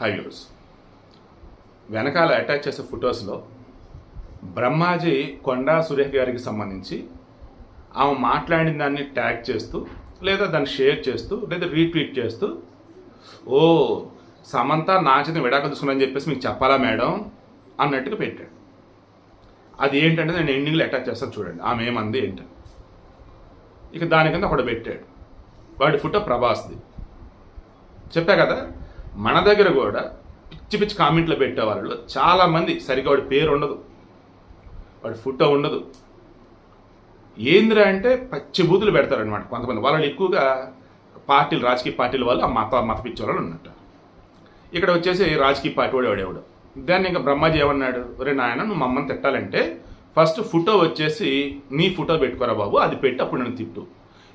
High views వెనకాల attach చేసే ఫొటోస్లో బ్రహ్మాజీ కొండా సురేఖ గారికి సంబంధించి ఆమె మాట్లాడిన దాన్ని ట్యాగ్ చేస్తూ లేదా దాన్ని షేర్ చేస్తూ లేదా రీట్వీట్ చేస్తూ ఓ సమంత నా చేత విడాకులు తీసుకున్నాని చెప్పేసి మీకు చెప్పాలా మేడం? అన్నట్టుగా పెట్టాడు. అది ఏంటంటే నేను ఎండింగ్లో అటాచ్ చేస్తాను చూడండి. ఆమె ఏమంది ఏంటని ఇక దాని కింద ఒకడు పెట్టాడు. వాడి ఫోటో ప్రభాస్ది. చెప్పా కదా మన దగ్గర కూడా పిచ్చి పిచ్చి కామెంట్లు పెట్టే వాళ్ళు చాలామంది సరిగ్గా వాడి పేరు ఉండదు. వాడి ఫోటో ఉండదు. ఏందిరా అంటే పచ్చి బూతులు పెడతారనమాట కొంతమంది. వాళ్ళు ఎక్కువగా పార్టీలు రాజకీయ పార్టీల వాళ్ళు ఆ మత మత వాళ్ళు ఉన్నట్టు ఇక్కడ వచ్చేసి రాజకీయ పార్టీ వాడు వాడేవాడు దాన్ని ఇంకా బ్రహ్మాజీ ఏమన్నాడు? ఒరే నాయన నువ్వు మమ్మల్ని తిట్టాలంటే ఫస్ట్ ఫోటో వచ్చేసి నీ ఫోటో పెట్టుకోరా బాబు. అది పెట్టి అప్పుడు నన్ను తిట్టు.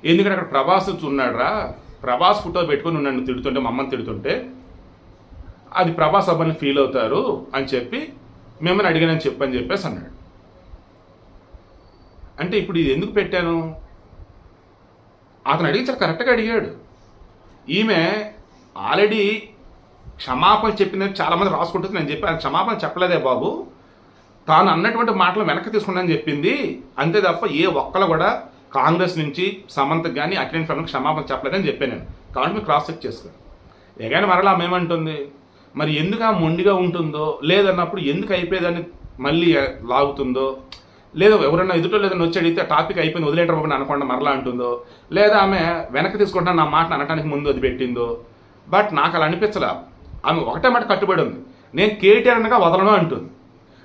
ఎందుకంటే అక్కడ ప్రభాస్ ఉన్నాడు రా ప్రభాస్ ఫోటో పెట్టుకొని నన్ను తిడుతుంటే మమ్మల్ని తిడుతుంటే అది ప్రభాస్ అబ్బాయిని ఫీల్ అవుతారు అని చెప్పి మిమ్మల్ని అడిగానని చెప్పని చెప్పేసి అన్నాడు. అంటే ఇప్పుడు ఇది ఎందుకు పెట్టాను? అతను అడిగి చాలా కరెక్ట్గా అడిగాడు. ఈమె ఆల్రెడీ క్షమాపణ చెప్పిందని చాలామంది రాసుకుంటుంది. నేను చెప్పాను క్షమాపణ చెప్పలేదే బాబు. తాను అన్నటువంటి మాటలు వెనక్కి తీసుకున్నానని చెప్పింది. అంతే తప్ప ఏ ఒక్కరు కూడా కాంగ్రెస్ నుంచి సమంతకు కానీ అఖిలేని ఫ్యామిలీకి క్షమాపణ చెప్పలేదని చెప్పాను నేను. కాబట్టి మీరు క్రాస్ చెక్ చేసుకోండి ఎగాని మరలా మేమంటుంది మరి ఎందుకు ఆ మొండిగా ఉంటుందో లేదన్నప్పుడు ఎందుకు అయిపోయేదాన్ని మళ్ళీ లాగుతుందో లేదా ఎవరైనా ఎదుటో లేదని వచ్చి అడిగితే టాపిక్ అయిపోయింది వదిలేటర్ బాబు అనకుండా మరలా అంటుందో లేదా ఆమె వెనక్కి తీసుకుంటున్నా నా మాట అనటానికి ముందు అది పెట్టిందో. బట్ నాకు అలా అనిపించలే. ఆమె ఒకటే మాట కట్టుబడి ఉంది. నేను కేటీఆర్ అనగా వదలను అంటుంది.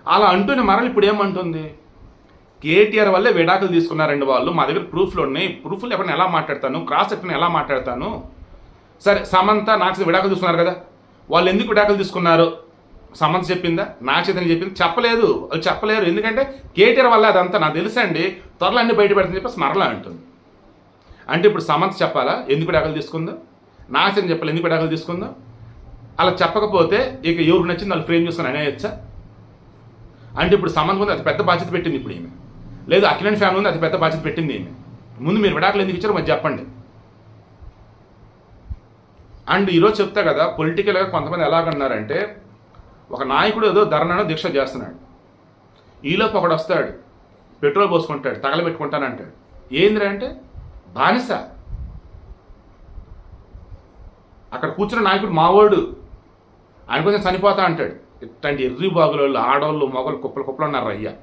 అలా అంటూనే మరల ఇప్పుడు ఏమంటుంది? కేటీఆర్ వల్లే విడాకులు తీసుకున్నారండి వాళ్ళు. మా దగ్గర ప్రూఫ్లు ఉన్నాయి. ప్రూఫ్లు ఎవరిని ఎలా మాట్లాడతాను? క్రాస్ ఎక్కడ ఎలా మాట్లాడతాను? సరే సమంత నాకు విడాకులు తీసుకున్నారు కదా. వాళ్ళు ఎందుకు విడాకులు తీసుకున్నారు? సమంత చెప్పిందా? నా చేతని చెప్పింది? చెప్పలేదు. వాళ్ళు చెప్పలేరు. ఎందుకంటే కేటీఆర్ వల్ల అదంతా నాకు తెలుసండి. త్వరలో అన్ని బయట పెడుతుంది చెప్పి స్మరణ అంటుంది. అంటే ఇప్పుడు సమంత చెప్పాలా? ఎందుకు విడాకులు తీసుకుందో? నా చేతని చెప్పాలి? ఎందుకు విడాకులు తీసుకుందో? అలా చెప్పకపోతే ఇక ఎవరు నచ్చింది వాళ్ళు ఫ్రేమ్ చేసుకుని అనేయచ్చా? అంటే ఇప్పుడు సమంత ముందు అతి పెద్ద బాధ్యత పెట్టింది ఇప్పుడు ఈమె. లేదు అఖిలన్ ఫ్యామిలీ ఉంది అతి పెద్ద బాధ్యత పెట్టింది ఈమె. ముందు మీరు విడాకులు ఎందుకు ఇచ్చారో మరి చెప్పండి. అండ్ ఈరోజు చెప్తా కదా పొలిటికల్గా కొంతమంది ఎలాగన్నారంటే ఒక నాయకుడు ఏదో ధర్నాను దీక్ష చేస్తున్నాడు. ఈలోపు ఒకడు వస్తాడు పెట్రోల్ పోసుకుంటాడు తగలబెట్టుకుంటానంటాడు. ఏందిరా అంటే బానిస. అక్కడ కూర్చున్న నాయకుడు మావోడు. ఆయన కొంచెం చనిపోతా అంటాడు. ఇట్లాంటి ఎర్రి బాగులోళ్ళు ఆడవాళ్ళు మొగలు కుప్పలు కుప్పలు ఉన్నారు అయ్యా.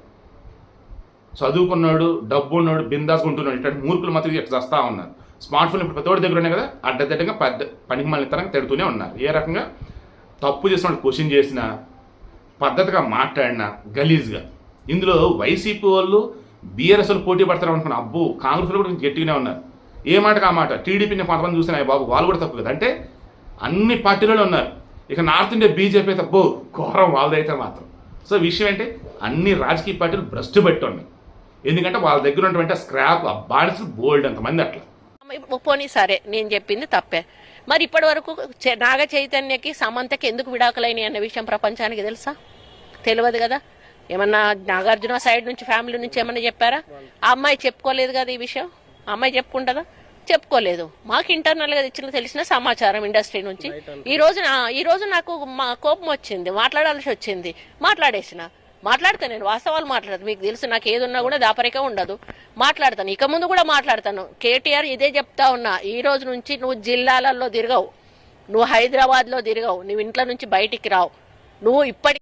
చదువుకున్నాడు డబ్బు ఉన్నాడు బిందాసుకుంటున్నాడు ఇట్లాంటి మూర్ఖులు మాత్రం ఇట్లా చేస్తా ఉన్నారు. స్మార్ట్ ఫోన్ ఇప్పుడు ప్రతి దగ్గర ఉన్నాయి కదా అడ్డదిడ్డంగా పెద్ద పనికి మళ్ళీ తరంగా తిడుతూనే ఉన్నారు. ఏ రకంగా? తప్పు చేసిన క్వశ్చన్ చేసినా పద్ధతిగా మాట్లాడినా గలీజ్గా. ఇందులో వైసీపీ వాళ్ళు బీఆర్ఎస్ వాళ్ళు పోటీ పడతారు అనుకున్నా అబ్బో కాంగ్రెస్ కూడా గట్టిగానే ఉన్నారు. ఏ మాటకు ఆ మాట? టీడీపీని కొంతమంది చూసినా బాబు వాళ్ళు కూడా తప్పు కదా. అంటే అన్ని పార్టీలలో ఉన్నారు. ఇక నార్త్ ఇండియా బీజేపీ అయితే అబ్బో ఘోరం వాళ్ళదైతే మాత్రం. సో విషయం ఏంటి? అన్ని రాజకీయ పార్టీలు భ్రష్టు పెట్టి ఉన్నాయి. ఎందుకంటే వాళ్ళ దగ్గర ఉన్నటువంటి స్క్రాప్ ఆ బానిసలు బోల్డ్ అంతమంది అట్లా. పోనీ సరే నేను చెప్పింది తప్పే. మరి ఇప్పటి వరకు నాగ చైతన్యకి సమంతకి ఎందుకు విడాకులైనాయి అన్న విషయం ప్రపంచానికి తెలుసా? తెలియదు కదా. ఏమన్నా నాగార్జున సైడ్ నుంచి ఫ్యామిలీ నుంచి ఏమన్నా చెప్పారా? ఆ అమ్మాయి చెప్పుకోలేదు కదా ఈ విషయం? ఆ అమ్మాయి చెప్పుకుంటుందా? చెప్పుకోలేదు. మాకు ఇంటర్నల్గా ఇచ్చిన తెలిసిన సమాచారం ఇండస్ట్రీ నుంచి. ఈ రోజు ఈ రోజు నాకు మా కోపం వచ్చింది మాట్లాడాల్సి వచ్చింది. మాట్లాడేసిన. మాట్లాడతాను నేను వాస్తవాలు మాట్లాడతాను మీకు తెలుసు నాకు ఏదున్నా కూడా దాపరిక ఉండదు. మాట్లాడతాను. ఇక ముందు కూడా మాట్లాడతాను. కేటీఆర్ ఇదే చెప్తా ఉన్నా. ఈ రోజు నుంచి నువ్వు జిల్లాలలో తిరగవు. నువ్వు హైదరాబాద్లో తిరగవు. నువ్వు ఇంట్లో నుంచి బయటికి రావు. నువ్వు ఇప్పటి